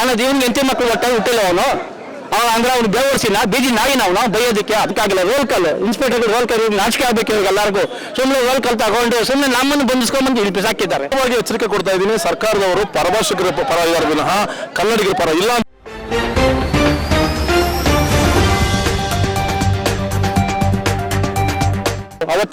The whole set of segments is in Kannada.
ಅನ್ನೋದು ಇವನ್ಗೆ ಎಂತಿ ಮಕ್ಕಳು ಒಟ್ಟಾಗಿ ಹುಟ್ಟಿಲ್ಲ ಅವನು. ಅವ ಅಂದ್ರೆ ಅವ್ನು ಬೇವರ್ಸಿನ ಬೀದಿ ನಾಯಿನ ಅವನು ಬೈಯೋದಕ್ಕೆ ಅದಕ್ಕಾಗಿಲ್ಲ. Roll call inspector roll call ಇವ್ರಿಗೆ ನಾಚಿಕೆ ಆಗ್ಬೇಕು ಎಲ್ಲರಿಗೂ. ಸುಮ್ಮನೆ ರೋಲ್ ಕಲ್ ತಗೊಂಡು ಸುಮ್ಮನೆ ನಮ್ಮನ್ನು ಬಂಧಿಸ್ಕೊಂಡ್ಬಂದು ಇಲ್ಲಿ ಸಾಕಿದ್ದಾರೆ ಎಚ್ಚರಿಕೆ ಕೊಡ್ತಾ ಇದ್ದೀನಿ, ಸರ್ಕಾರದವರು ಪರಭಾಷಿಕರ ಪರ ಇದ್ದಾರೆ, ವಿನಃ ಕನ್ನಡಿಗರ ಪರ. ಇಲ್ಲ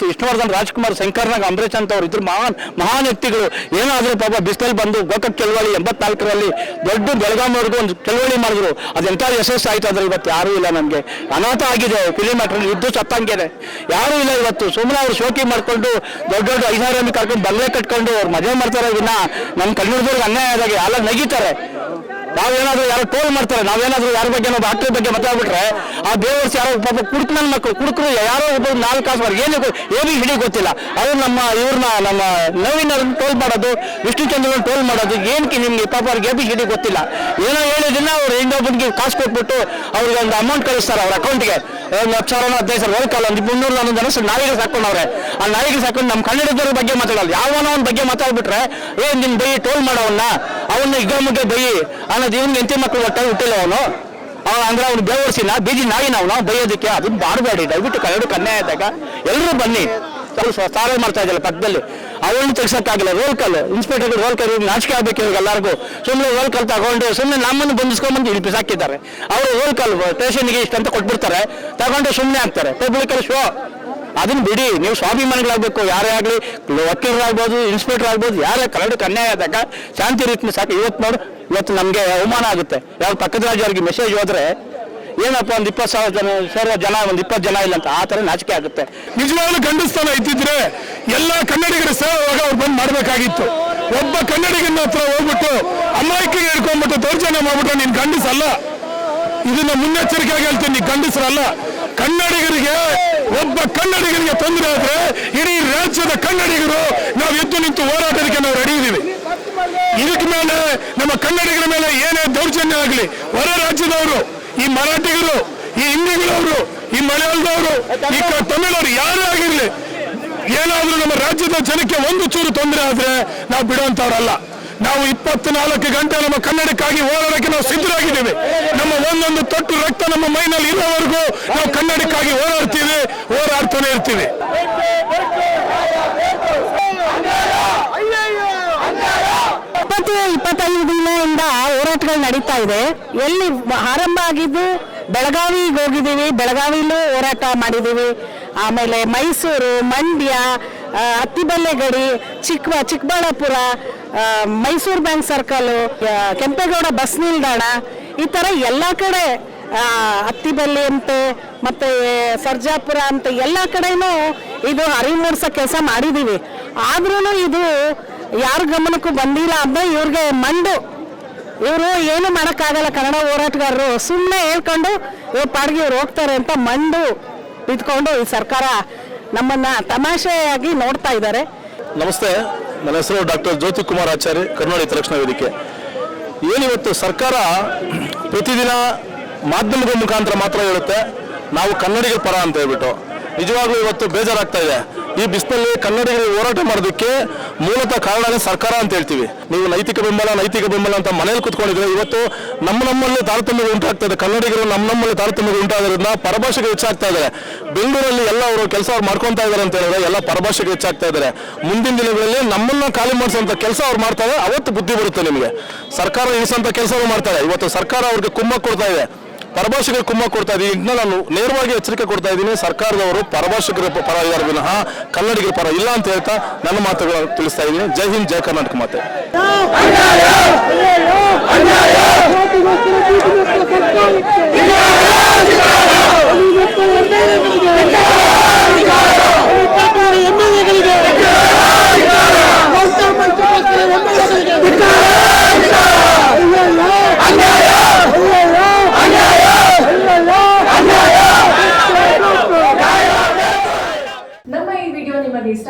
ಅವತ್ತು ವಿಷ್ಣುವರ್ಧನ್ ರಾಜ್ಕುಮಾರ್ ಶಂಕರ್ನಾಗ್ ಅಂಬರೀಶ್ ಅಂತ ಅವ್ರು ಇದ್ರು ಮಹಾನ್ ಮಹಾನ್ ವ್ಯಕ್ತಿಗಳು. ಏನಾದರೂ ಪಾಪ ಬಿಸಿಲಲ್ಲಿ ಬಂದು ಗೋಕಕ್ ಚಳವಳಿ ಎಂಬತ್ನಾಲ್ಕರಲ್ಲಿ ದೊಡ್ಡ ಬೆಳಗಾಂವರೆಗೂ ಒಂದು ಚಳವಳಿ ಮಾಡಿದ್ರು. ಅದೆಂತ ಯಶಸ್ಸು ಆಯ್ತು ಅಂದ್ರೆ ಇವತ್ತು ಯಾರೂ ಇಲ್ಲ ನಮಗೆ. ಅನಾಥ ಆಗಿದೆ ಫಿಲಿಮ್ ಆಟ್ರಲ್ಲಿ ಇದ್ದು ಸತ್ತಂಗಿದೆ ಯಾರೂ ಇಲ್ಲ ಇವತ್ತು. ಸುಮ್ಮನೆ ಅವ್ರು ಶೋಕಿ ಮಾಡ್ಕೊಂಡು ದೊಡ್ಡ ದೊಡ್ಡ ಐದಾರು ಕರ್ಕೊಂಡು ಬಂಗ್ಲೆ ಕಟ್ಕೊಂಡು ಅವ್ರು ಮದುವೆ ಮಾಡ್ತಾರೆ ವಿನ. ನಮ್ಮ ಕನ್ನಡದವ್ರಿಗೆ ಅನ್ಯಾಯ ಆದಾಗ ಎಲ್ಲ ನಗೀತಾರೆ. ನಾವೇನಾದ್ರೂ ಯಾರು ಟೋಲ್ ಮಾಡ್ತಾರೆ, ನಾವೇನಾದ್ರೂ ಯಾರ ಬಗ್ಗೆ ನಾವು ಡಾಕ್ಟರ್ ಬಗ್ಗೆ ಮಾತಾಡ್ಬಿಟ್ರೆ, ಆ ದೇವರ್ಸ್ ಯಾರೋ ಪಾಪ ಕುಡುಕ್ ನನ್ನ ಮಕ್ಕಳು ಕುಡ್ಕರು ಯಾರೋ ಒಬ್ಬ ನಾಲ್ಕು ಕಾಸು ಮಾಡಿ ಏನು ಏನು ಹಿಡಿ ಗೊತ್ತಿಲ್ಲ. ಅವ್ರು ನಮ್ಮ, ಇವ್ರನ್ನ, ನಮ್ಮ ನವೀನ ಟೋಲ್ ಮಾಡೋದು ವಿಷ್ಣುಚಂದ್ರನ ಟೋಲ್ ಮಾಡೋದು ಏನಕ್ಕೆ ನಿಮ್ಗೆ ಪಾಪ ಅವ್ರಿಗೆ ಎಬಿ ಹಿಡಿ ಗೊತ್ತಿಲ್ಲ. ಏನೋ ಹೇಳಿದಿನ ಅವ್ರು ಇನ್ನೊಬ್ಬನಿಗೆ ಕಾಸು ಕೊಟ್ಬಿಟ್ಟು ಅವ್ರಿಗೆ ಒಂದು ಅಮೌಂಟ್ ಕಳಿಸ್ತಾರೆ ಅವ್ರ ಅಕೌಂಟ್ಗೆ ಒಂದು ಹತ್ತು ಸಾವಿರ ಹದಿನೈದು ಸಾವಿರ ಹೋಗ್ಕಲ್ಲ ಒಂದು ಮುನ್ನೂರು ನಾನ್ನೂರು ಜನ ನಾಯಿಗೆ ಸಾಕೊಂಡವ್ರೆ ಆ ನಾಯಿಗೆ ಸಾಕೊಂಡು ನಮ್ಮ ಕನ್ನಡದವ್ರ ಬಗ್ಗೆ ಮಾತಾಡಲ್ಲ, ಯಾವನೋ ಅವ್ನ ಬಗ್ಗೆ ಮಾತಾಡ್ಬಿಟ್ರೆ, ಏ ನಿಮ್ಮ ಬೈ ಟೋಲ್ ಮಾಡೋವನ್ನ ಅವನ್ನ ಈಗ ಮುಗ್ಗೆ ಬೈ, ಅನ್ನೋದು ಇವ್ನಿಗೆ ಎಂತಿ ಮಕ್ಕಳು ಒಟ್ಟಾಗಿ ಹುಟ್ಟಿಲ್ಲ ಅವನು. ಅವ ಅಂದ್ರೆ ಅವ್ನು ಬೇವರ್ಸಿನ ಬೀದಿ ನಾಯಿನ ಅವನು ಬೈಯೋದಕ್ಕೆ. ಅದನ್ನ ಮಾಡಬೇಡಿ ದಯವಿಟ್ಟು ಕರಡು ಕನ್ನೆ ಆದಾಗ ಎಲ್ಲರೂ ಬನ್ನಿ. ಸಾಲ ಮಾಡ್ತಾ ಇದ್ದಲ್ಲ ಪಕ್ಕದಲ್ಲಿ. ಅವನು ತೆಗ್ಸಕ್ಕಾಗಿಲ್ಲ roll call inspector roll call ನಾಚಿಕೆ ಆಗ್ಬೇಕು ಇವ್ರಿಗೆ ಎಲ್ಲರಿಗೂ. ಸುಮ್ಮನೆ ರೋಲ್ ಕಲ್ ತಗೊಂಡು ಸುಮ್ಮನೆ ನಮ್ಮನ್ನು ಬಂಧಿಸ್ಕೊಂಡ್ಬಂದು ಇಲ್ಲಿ ಬಿಸಾಕಿದ್ದಾರೆ ಅವರು ರೋಲ್ ಕಲ್ ಸ್ಟೇಷನ್ಗೆ ಇಷ್ಟಂತ ಕೊಟ್ಬಿಡ್ತಾರೆ. ತಗೊಂಡು ಸುಮ್ಮನೆ ಆಗ್ತಾರೆ ಪಬ್ಲಿಕಲ್ಲಿ ಶೋ ಅದನ್ನ ಬಿಡಿ. ನೀವು ಸ್ವಾಭಿಮಾನಿಗಳಾಗಬೇಕು ಯಾರೇ ಆಗಲಿ ವಕೀಲರಾಗ್ಬೋದು ಇನ್ಸ್ಪೆಕ್ಟರ್ ಆಗ್ಬೋದು, ಯಾರೇ ಕನ್ನಡಕ್ಕೆ ಅನ್ಯಾಯ ಆದಾಗ ಶಾಂತಿ ರೀತಿ ಸಾಕು. ಇವತ್ತು ನೋಡು, ಇವತ್ತು ನಮಗೆ ಅವಮಾನ ಆಗುತ್ತೆ. ಯಾವ ಪಕ್ಕದ ರಾಜ್ಯವ್ರಿಗೆ ಮೆಸೇಜ್ ಹೋದ್ರೆ, ಏನಪ್ಪ ಒಂದು ಇಪ್ಪತ್ತು ಸಾವಿರ ಜನ ಸಾವಿರ ಜನ, ಒಂದು ಇಪ್ಪತ್ತು ಜನ ಇಲ್ಲ ಅಂತ ಆ ಥರ ನಾಚಿಕೆ ಆಗುತ್ತೆ. ನಿಜವಾಗ್ಲೂ ಗಂಡಸ್ಥಾನ ಇದ್ದಿದ್ರೆ ಎಲ್ಲ ಕನ್ನಡಿಗರ ಸೇವೆವಾಗ ಅವ್ರು ಬಂದ್ ಮಾಡ್ಬೇಕಾಗಿತ್ತು. ಒಬ್ಬ ಕನ್ನಡಿಗನ ಹತ್ರ ಹೋಗ್ಬಿಟ್ಟು ಅಮಾಯಕಿಗೆ ಹಿಡ್ಕೊಂಡ್ಬಿಟ್ಟು ದೌರ್ಜನ್ಯ ಮಾಡ್ಬಿಟ್ಟು ನೀನು ಗಂಡಸಲ್ಲ. ಇದನ್ನ ಮುನ್ನೆಚ್ಚರಿಕೆಯಾಗಿ ಹೇಳ್ತೀನಿ ನೀ ಗಂಡಸರಲ್ಲ. ಕನ್ನಡಿಗರಿಗೆ, ಒಬ್ಬ ಕನ್ನಡಿಗರಿಗೆ ತೊಂದರೆ ಆದ್ರೆ ಇಡೀ ರಾಜ್ಯದ ಕನ್ನಡಿಗರು ನಾವು ಎದ್ದು ನಿಂತು ಹೋರಾಟಕ್ಕೆ ನಾವು ರೆಡಿ ಇದ್ದೀವಿ ಇದಕ್ಕೆ ಮೇಲೆ ನಮ್ಮ ಕನ್ನಡಿಗರ ಮೇಲೆ ಏನೇ ದೌರ್ಜನ್ಯ ಆಗಲಿ, ಹೊರ ರಾಜ್ಯದವರು, ಈ ಮರಾಠಿಗರು, ಈ ಹಿಂದಿಗಳವರು, ಈ ಮಲಯಾಳದವರು, ಈ ತಮಿಳವರು ಯಾರೇ ಆಗಿರ್ಲಿ, ಏನಾದ್ರೂ ನಮ್ಮ ರಾಜ್ಯದ ಜನಕ್ಕೆ ಒಂದು ಚೂರು ತೊಂದರೆ ಆದ್ರೆ ನಾವು ಬಿಡುವಂತವ್ರಲ್ಲ ನಾವು ಇಪ್ಪತ್ನಾಲ್ಕು ಗಂಟೆ ನಮ್ಮ ಕನ್ನಡಕ್ಕಾಗಿ ಹೋರಾಡಕ್ಕೆ ನಾವು ಸಿದ್ಧರಾಗಿದ್ದೇವೆ. ನಮ್ಮ ಒಂದೊಂದು ತೊಟ್ಟು ರಕ್ತ ನಮ್ಮ ಮೈನಲ್ಲಿ ಇರೋವರೆಗೂ ನಾವು ಕನ್ನಡಕ್ಕಾಗಿ ಹೋರಾಡ್ತೀವಿ, ಹೋರಾಡ್ತಾನೆ ಇರ್ತೀವಿ. ಇಪ್ಪತ್ತು, ಇಪ್ಪತ್ತೈದು ದಿನದಿಂದ ಹೋರಾಟಗಳು ನಡೀತಾ ಇದೆ. ಎಲ್ಲಿ ಆರಂಭ ಆಗಿದ್ದು ಬೆಳಗಾವಿಗೆ ಹೋಗಿದ್ದೀವಿ. ಬೆಳಗಾವಿಲೂ ಹೋರಾಟ ಮಾಡಿದ್ದೀವಿ. ಆಮೇಲೆ ಮೈಸೂರು, ಮಂಡ್ಯ ಅತ್ತಿಬಲ್ಲೆಗಡಿ ಚಿಕ್ಕ Chikkaballapur Mysuru bank circle Kempegowda bus ನಿಲ್ದಾಣ, ಈ ಥರ ಎಲ್ಲ ಕಡೆ ಅತ್ತಿಬಳ್ಳಿ ಅಂತೆ, ಮತ್ತೆ ಸರ್ಜಾಪುರ ಅಂತ, ಎಲ್ಲ ಕಡೆನೂ ಇದು ಅರಿವು ಮೂಡಿಸೋ ಕೆಲಸ ಮಾಡಿದ್ದೀವಿ ಆದ್ರೂ ಇದು ಯಾರ ಗಮನಕ್ಕೂ ಬಂದಿಲ್ಲ ಅಂದ್ರೆ ಇವ್ರಿಗೆ ಮಂಡು. ಇವರು ಏನು ಮಾಡೋಕ್ಕಾಗಲ್ಲ ಕನ್ನಡ ಹೋರಾಟಗಾರರು. ಸುಮ್ಮನೆ ಹೇಳ್ಕೊಂಡು ಇವ್ರ ಪಾಡಿಗೆ ಇವ್ರು ಹೋಗ್ತಾರೆ ಅಂತ ಮಂಡು ಇದ್ಕೊಂಡು ಈ ಸರ್ಕಾರ ನಮ್ಮನ್ನ ತಮಾಷೆಯಾಗಿ ನೋಡ್ತಾ ಇದ್ದಾರೆ. ನಮಸ್ತೆ. ನನ್ನ ಹೆಸರು ಡಾಕ್ಟರ್ ಜ್ಯೋತಿ ಕುಮಾರ್ ಆಚಾರ್ಯ ಕರ್ನಾಟಕ ಹಿತರಕ್ಷಣಾ ವೇದಿಕೆ. ಏನಿವತ್ತು ಸರ್ಕಾರ ಪ್ರತಿದಿನ ಮಾಧ್ಯಮಗಳ ಮುಖಾಂತರ ಮಾತ್ರ ಹೇಳುತ್ತೆ, ನಾವು ಕನ್ನಡಿಗರ ಪರ ಅಂತ ಹೇಳ್ಬಿಟ್ಟು. ನಿಜವಾಗ್ಲೂ ಇವತ್ತು ಬೇಜಾರಾಗ್ತಾ ಇದೆ. ಈ ಬಿಸಿಲಲ್ಲಿ ಕನ್ನಡಿಗರು ಹೋರಾಟ ಮಾಡೋದಕ್ಕೆ ಮೂಲತಃ ಕಾರಣನೇ ಸರ್ಕಾರ ಅಂತ ಹೇಳ್ತೀವಿ. ನೀವು ನೈತಿಕ ಬೆಂಬಲ ನೈತಿಕ ಬೆಂಬಲ ಅಂತ ಮನೇಲಿ ಕುತ್ಕೊಂಡಿದ್ರೆ ಇವತ್ತು ನಮ್ಮ ನಮ್ಮಲ್ಲಿ ತಾರತಮ್ಯಗಳು ಉಂಟಾಗ್ತಾ ಇದೆ. ಕನ್ನಡಿಗರು ನಮ್ಮ ನಮ್ಮಲ್ಲಿ ತಾರತಮ್ಯಗಳು ಉಂಟಾಗೋದ್ರಿಂದ ಪರಭಾಷೆಗೆ ಹೆಚ್ಚಾಗ್ತಾ ಇದ್ದಾರೆ. ಬೆಂಗಳೂರಲ್ಲಿ ಎಲ್ಲ ಅವರು ಕೆಲಸ ಅವ್ರು ಮಾಡ್ಕೊತಾ ಇದ್ದಾರೆ ಅಂತ ಹೇಳಿದ್ರೆ ಎಲ್ಲ ಪರಭಾಷೆಗೆ ಹೆಚ್ಚಾಗ್ತಾ ಇದ್ದಾರೆ. ಮುಂದಿನ ದಿನಗಳಲ್ಲಿ ನಮ್ಮನ್ನ ಖಾಲಿ ಮಾಡಿಸುವಂತ ಕೆಲಸ ಅವ್ರು ಮಾಡ್ತಾರೆ. ಅವತ್ತು ಬುದ್ಧಿ ಬರುತ್ತೆ ನಿಮಗೆ. ಸರ್ಕಾರ ಇಳಿಸುವಂತ ಕೆಲಸ ಮಾಡ್ತಾರೆ. ಇವತ್ತು ಸರ್ಕಾರ ಅವ್ರಿಗೆ ಕುಮ್ಮಕ್ ಕೊಡ್ತಾ ಇದೆ. ಪರಭಾಷೆಗೆ ಕುಮ್ಮ ಕೊಡ್ತಾ ಇದ್ದೀನಿ ನಾನು ನೇರವಾಗಿ ಎಚ್ಚರಿಕೆ ಕೊಡ್ತಾ ಇದ್ದೀನಿ ಸರ್ಕಾರದವರು ಪರಭಾಷಿಕರ ಪರ ಇದ್ದಾರೆ ವಿನಃ ಕನ್ನಡಿಗರ ಪರ ಇಲ್ಲ ಅಂತ ಹೇಳ್ತಾ ನನ್ನ ಮಾತುಗಳನ್ನು ತಿಳಿಸ್ತಾ ಇದ್ದೀನಿ ಜೈ ಹಿಂದ್, ಜೈ ಕರ್ನಾಟಕ ಮಾತೆ ಈ ವಿಡಿಯೋ ನಿಮಗೆ ಇಷ್ಟ